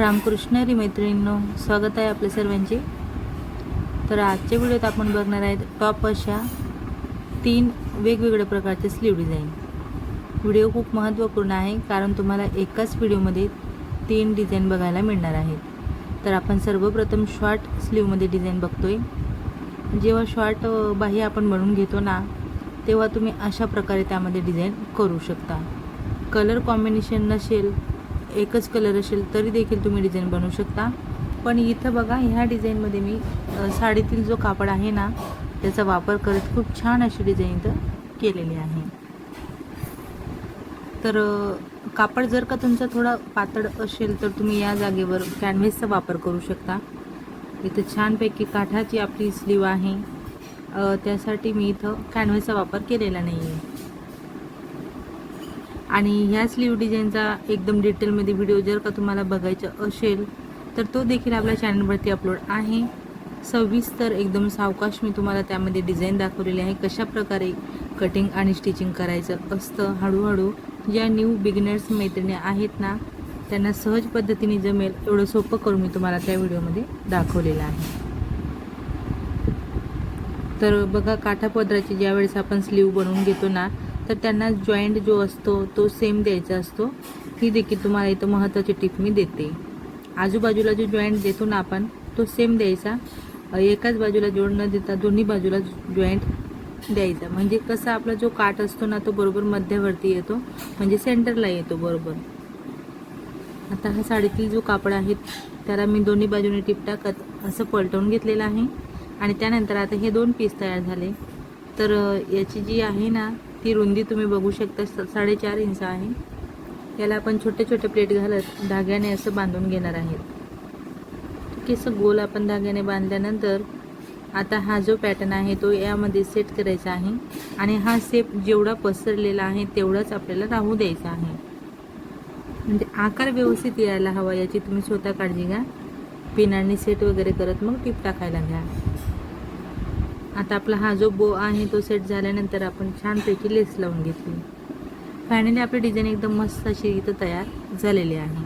रामकृष्ण हरी मैत्रिणींनो स्वागत आहे आपल्या सर्वांचे. तर आजच्या व्हिडिओत आपण बघणार आहेत टॉप अशा तीन वेगवेगळ्या प्रकारचे स्लीव डिझाईन व्हिडिओ खूप महत्त्वपूर्ण आहे कारण तुम्हाला एकाच व्हिडिओमध्ये तीन डिझाईन बघायला मिळणार आहेत. तर आपण सर्वप्रथम शॉर्ट स्लीवमध्ये डिझाईन बघतोय. जेव्हा शॉर्ट बाह्य आपण बनवून घेतो ना तेव्हा तुम्ही अशा प्रकारे त्यामध्ये डिझाईन करू शकता. कलर कॉम्बिनेशन नसेल एकच कलर असेल तरी देखील तुम्ही डिझाईन बनवू शकता. पण इथं बघा ह्या डिझाईनमध्ये मी साडीतील जो कापड आहे ना त्याचा वापर करत खूप छान अशी डिझाईन इथं केलेली आहे. तर कापड जर का तुमचा थोडा पातळ असेल तर तुम्ही या जागेवर कॅनव्हेसचा वापर करू शकता. इथं छानपैकी काठाची आपली स्लीव आहे. त्यासाठी मी इथं कॅनव्हेसचा वापर केलेला नाही आहे आणि ह्या स्लीव डिझाईनचा एकदम डिटेलमध्ये व्हिडिओ जर का तुम्हाला बघायचा असेल तर तो देखील आपल्या चॅनलवरती अपलोड आहे. सविस्तर एकदम सावकाश मी तुम्हाला त्यामध्ये डिझाईन दाखवलेली आहे कशा प्रकारे कटिंग आणि स्टिचिंग करायचं असतं. हळूहळू ज्या न्यू बिगिनर्स मैत्रिणी आहेत ना त्यांना सहज पद्धतीने जमेल एवढं सोपं करून मी तुम्हाला त्या व्हिडिओमध्ये दाखवलेलं आहे. तर बघा काठापदराची ज्यावेळेस आपण स्लीव बनवून घेतो ना तर त्यांना जॉईंट जो असतो तो सेम द्यायचा असतो. ही देखील तुम्हाला इथं महत्त्वाची टिप मी देते. आजूबाजूला जो जॉईंट देतो ना आपण तो सेम द्यायचा. एकाच बाजूला जोड न देता दोन्ही बाजूला जॉईंट द्यायचा. म्हणजे कसा आपला जो काठ असतो ना तो बरोबर मध्यवर्ती येतो. म्हणजे सेंटरला येतो बरोबर. आता हा साडीतील जो कापड आहे त्याला मी दोन्ही बाजूने टिप टाकत असं पलटवून घेतलेलं आहे. आणि त्यानंतर आता हे दोन पीस तयार झाले. तर याची जी आहे ना ती रुंदी तुम्ही बघू शकता स- साडेचार इंच आहे. याला आपण छोटे छोटे प्लेट घालत धाग्याने असं बांधून घेणार आहेत. ठीक आहे असं गोल आपण धाग्याने बांधल्यानंतर आता हा जो पॅटर्न आहे तो यामध्ये सेट करायचा आहे. आणि हा सेप जेवढा पसरलेला आहे तेवढाच आपल्याला राहू द्यायचा आहे. म्हणजे आकार व्यवस्थित यायला हवा याची तुम्ही स्वतः काळजी घ्या. पिनांनी सेट वगैरे करत मग टीप टाकायला घ्या. आता आपला हा जो बो आहे तो सेट झाल्यानंतर आपण छानपैकी लेस लावून घेतली. फायनली आपली डिझाईन एकदम मस्त अशी इथं तयार झालेली आहे.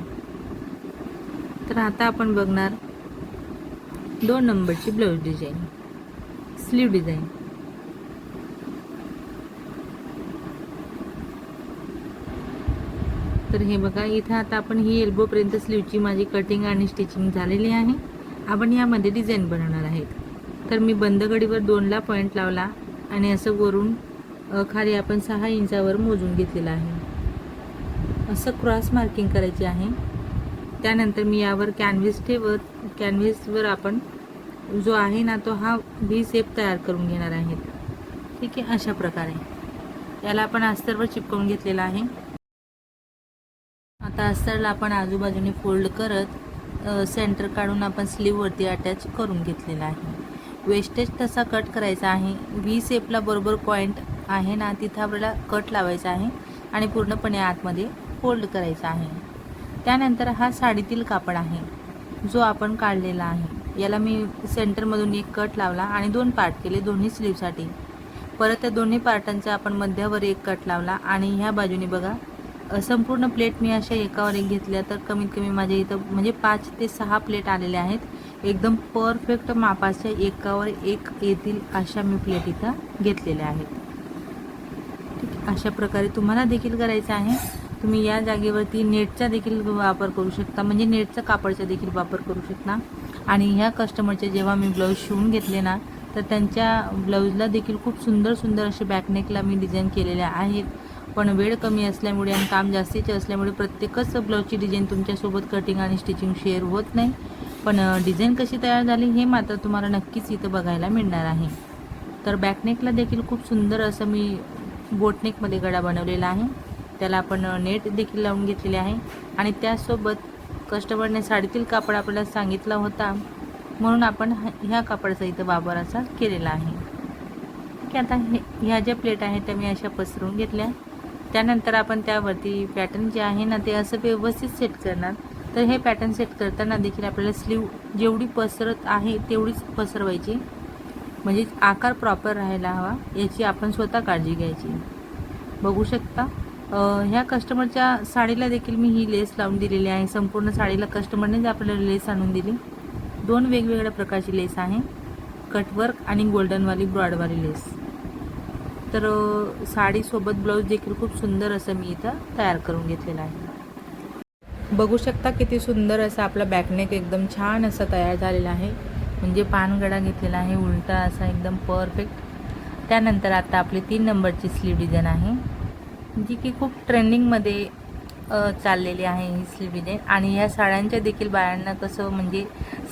तर आता आपण बघणार दोन नंबरची ब्लाऊज डिझाईन स्लीव डिझाईन तर हे बघा इथं आता आपण ही एल्बोपर्यंत स्लीवची माझी कटिंग आणि स्टिचिंग झालेली आहे. आपण यामध्ये डिझाईन बनवणार आहेत. तर मी बंदगडीवर दोनला पॉईंट लावला आणि असं वरून खाली आपण सहा इंचावर मोजून घेतलेलं आहे. असं क्रॉस मार्किंग करायची आहे. त्यानंतर मी यावर कॅनव्हिस ठेवत कॅनव्हिसवर आपण जो आहे ना तो हा व्ही सेप तयार करून घेणार आहेत ठीक आहे अशा प्रकारे. याला आपण अस्तरवर चिपकवून घेतलेला आहे. आता अस्तरला आपण आजूबाजूने फोल्ड करत सेंटर काढून आपण स्लीववरती अटॅच करून घेतलेला आहे. वेस्टेज तसा कट करायचा आहे. व्ही सेपला बरोबर पॉईंट आहे ना तिथं आपल्याला कट लावायचा आहे आणि पूर्णपणे आतमध्ये फोल्ड करायचा आहे. त्यानंतर हा साडीतील कापड आहे जो आपण काढलेला आहे. याला मी सेंटरमधून एक कट लावला आणि दोन पार्ट केले दोन्ही स्लीवसाठी परत त्या दोन्ही पार्टांचा आपण मध्यावर एक कट लावला आणि ह्या बाजूने बघा संपूर्ण प्लेट मी अशा एकावर एक घेतल्या तर कमीत कमी माझ्या इथं म्हणजे पाच ते सहा प्लेट आलेल्या आहेत. एकदम परफेक्ट मापाच्या एकावर एक येतील अशा मी प्लेट इथं घेतलेल्या आहेत. ठीक अशा प्रकारे तुम्हाला देखील करायचं आहे. तुम्ही या जागेवरती नेटचा देखील वापर करू शकता म्हणजे नेटचा कापडचा देखील वापर करू शकता. आणि ह्या कस्टमरचे जेव्हा मी ब्लाऊज शिवून घेतले ना तर त्यांच्या ब्लाऊजला देखील खूप सुंदर सुंदर असे बॅकनेकला मी डिझाईन केलेल्या आहेत. पण वेळ कमी असल्यामुळे आणि काम जास्तीचे असल्यामुळे प्रत्येकच ब्लाऊजची डिझाईन तुमच्यासोबत कटिंग आणि स्टिचिंग शेअर होत नाही. पण डिझाईन कशी तयार झाली हे मात्र तुम्हाला नक्कीच इथं बघायला मिळणार आहे. तर बॅकनेकला देखील खूप सुंदर असं मी बोटनेकमध्ये गळा बनवलेला आहे. त्याला आपण नेट देखील लावून घेतलेले आहे. आणि त्यासोबत कस्टमरने साडीतील कापड आपल्याला सांगितला होता. म्हणून आपण ह्या कापडाचा इथं वापर असा केलेला आहे. की आता हे ह्या ज्या प्लेट आहेत त्या मी अशा पसरून घेतल्या. त्यानंतर आपण त्यावरती पॅटर्न जे आहे ना ते असं व्यवस्थित सेट करणार. तर हे पॅटर्न सेट करताना देखील आपल्याला स्लीव जेवढी पसरत आहे तेवढीच पसरवायची. म्हणजे आकार प्रॉपर राहायला हवा याची आपण स्वतः काळजी घ्यायची. बघू शकता. ह्या कस्टमरच्या साडीला देखील मी ही लेस लावून दिलेली आहे. संपूर्ण साडीला कस्टमरनेच आपल्याला लेस आणून दिली. दोन वेगवेगळ्या प्रकारची लेस आहे. कटवर्क आणि गोल्डनवाली ब्रॉडवाली लेस तर साडीसोबत ब्लाऊज देखील खूप सुंदर असं मी इथं तयार करून घेतलेलं आहे. बघू शकता किती सुंदर असं आपला बॅकनेक एकदम छान असा तयार झालेला आहे. म्हणजे पानगडा घेतलेला आहे उलटा असा एकदम परफेक्ट त्यानंतर आता आपली तीन नंबरची स्लीव डिझाईन आहे. जी की खूप ट्रेंडिंगमध्ये चाललेली आहे ही स्लीव डिझाईन आणि ह्या साड्यांच्या देखील बायांना कसं म्हणजे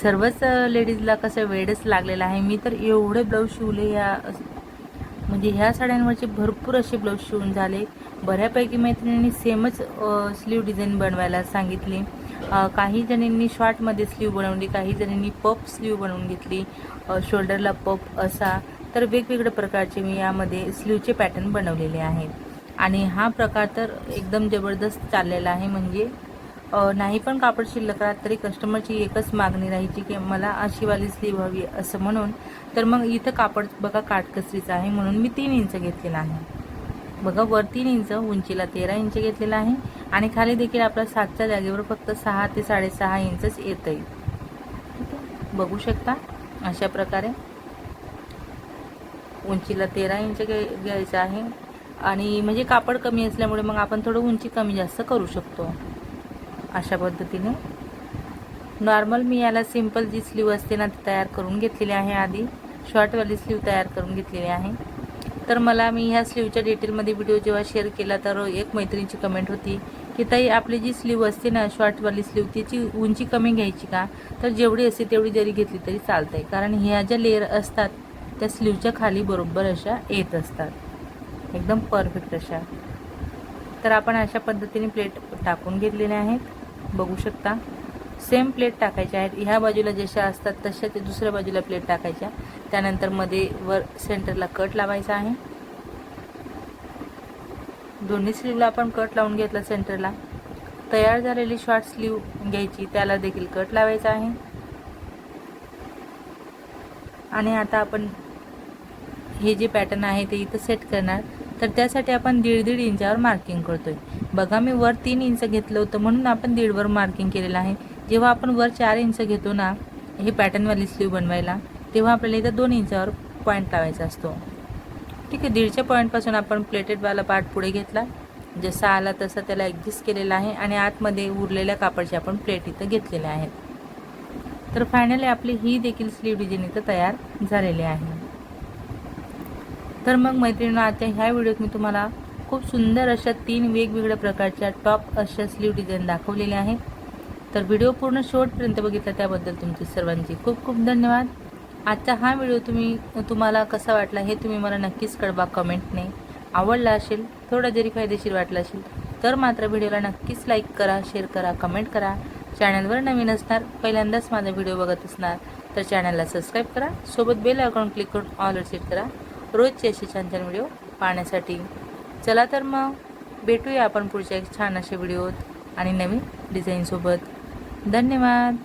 सर्वच लेडीजला कसं वेडच लागलेलं आहे. मी तर एवढे ब्लाऊज शिवले या म्हणजे ह्या साड्यांवरचे भरपूर असे ब्लाऊज शिवून झाले. बऱ्यापैकी मैत्रिणींनी सेमच स्लीव डिझाईन बनवायला सांगितली. काही जणींनी शॉर्टमध्ये स्लीव बनवली काही जणींनी पप स्लीव बनवून घेतली शोल्डरला पप असा. तर वेगवेगळ्या प्रकारचे मी यामध्ये स्लीवचे पॅटर्न बनवलेले आहेत आणि हा प्रकार तर एकदम जबरदस्त चाललेला आहे. म्हणजे नाही पण कापड शिल्लक राहत तरी कस्टमरची एकच मागणी राहायची की मला अशीवाली स्लीव हवी असं म्हणून. तर मग इथं कापड बघा काटकसरीचं आहे म्हणून मी तीन इंच घेतलेलं आहे. बघा वर तीन इंच उंचीला तेरा इंच घेतलेला आहे आणि खाली देखील आपला सातच्या जागेवर फक्त सहा ते साडेसहा इंचच येत आहे ठीक आहे बघू शकता अशा प्रकारे. उंचीला तेरा इंच घे घ्यायचं आहे. आणि म्हणजे कापड कमी असल्यामुळे मग आपण थोडं उंची कमी जास्त करू शकतो. अशा पद्धतीने. नॉर्मल मी याला सिंपल जी स्लीव असते ना ती तयार करून घेतलेली आहे आधी. शॉर्टवाली स्लीव तयार करून घेतलेली आहे. तर मला मी ह्या स्लीवच्या डिटेलमध्ये व्हिडिओ जेव्हा शेअर केला तर एक मैत्रिणीची कमेंट होती की ताई आपली जी स्लीव असते ना शॉर्टवाली स्लीव तिची उंची कमी घ्यायची का? तर जेवढी असते तेवढी जरी घेतली तरी चालतं आहे कारण ह्या ज्या लेअर असतात त्या स्लीवच्या खाली बरोबर अशा येत असतात. एकदम परफेक्ट अशा. तर आपण अशा पद्धतीने प्लेट टाकून घेतलेल्या आहेत. बघू शकता. सेम प्लेट टाकायच्या आहेत. ह्या बाजूला जशा असतात तशा ते दुसऱ्या बाजूला प्लेट टाकायच्या. त्यानंतरमध्ये वर सेंटरला कट लावायचा आहे. दोन्ही स्लीवला आपण कट लावून घेतला सेंटरला तयार झालेली शॉर्ट स्लीव घ्यायची. त्याला देखील कट लावायचा आहे. आणि आता आपण हे जे पॅटर्न आहे ते इथं सेट करणार. तर त्यासाठी आपण दीड दीड इंचावर मार्किंग करतोय. बघा मी वर तीन इंच घेतलं होतं म्हणून आपण दीडवर मार्किंग केलेलं आहे. जेव्हा आपण वर चार इंच घेतो ना हे पॅटर्नवाली स्लीव बनवायला तेव्हा आपल्याला इथं दोन इंचावर पॉईंट लावायचा असतो. ठीक आहे दीडच्या पॉईंटपासून आपण प्लेटेडवाला पार्ट पुढे घेतला. जसा आला तसा त्याला ॲडजस्ट केलेला आहे आणि आतमध्ये उरलेल्या कापडची आपण प्लेट इथं घेतलेल्या आहेत. तर फायनली आपली ही देखील स्लीव डिझाईन इथं तयार झालेली आहे. तर मग मैत्रिणींना आता ह्या व्हिडिओत मी तुम्हाला खूप सुंदर अशा तीन वेगवेगळ्या प्रकारच्या टॉप अशा स्लीव डिझाईन दाखवलेल्या आहेत. तर व्हिडिओ पूर्ण शेवटपर्यंत बघितला त्याबद्दल तुमचे सर्वांचे खूप खूप धन्यवाद. आजचा हा व्हिडिओ तुम्ही तुम्हाला कसा वाटला हे तुम्ही मला नक्कीच कळवा कमेंटने. आवडला असेल थोडा जरी फायदेशीर वाटला असेल तर मात्र व्हिडिओला नक्कीच लाईक करा शेअर करा कमेंट करा. चॅनलवर नवीन असणार पहिल्यांदाच माझा व्हिडिओ बघत असणार तर चॅनलला सबस्क्राईब करा. सोबत बेल आयकॉन क्लिक करून ऑलर सेट करा. रोजचे असे छान छान व्हिडिओ पाहण्यासाठी. चला तर मग भेटूया आपण पुढच्या एक छान असे व्हिडिओत आणि नवीन डिझाईनसोबत धन्यवाद.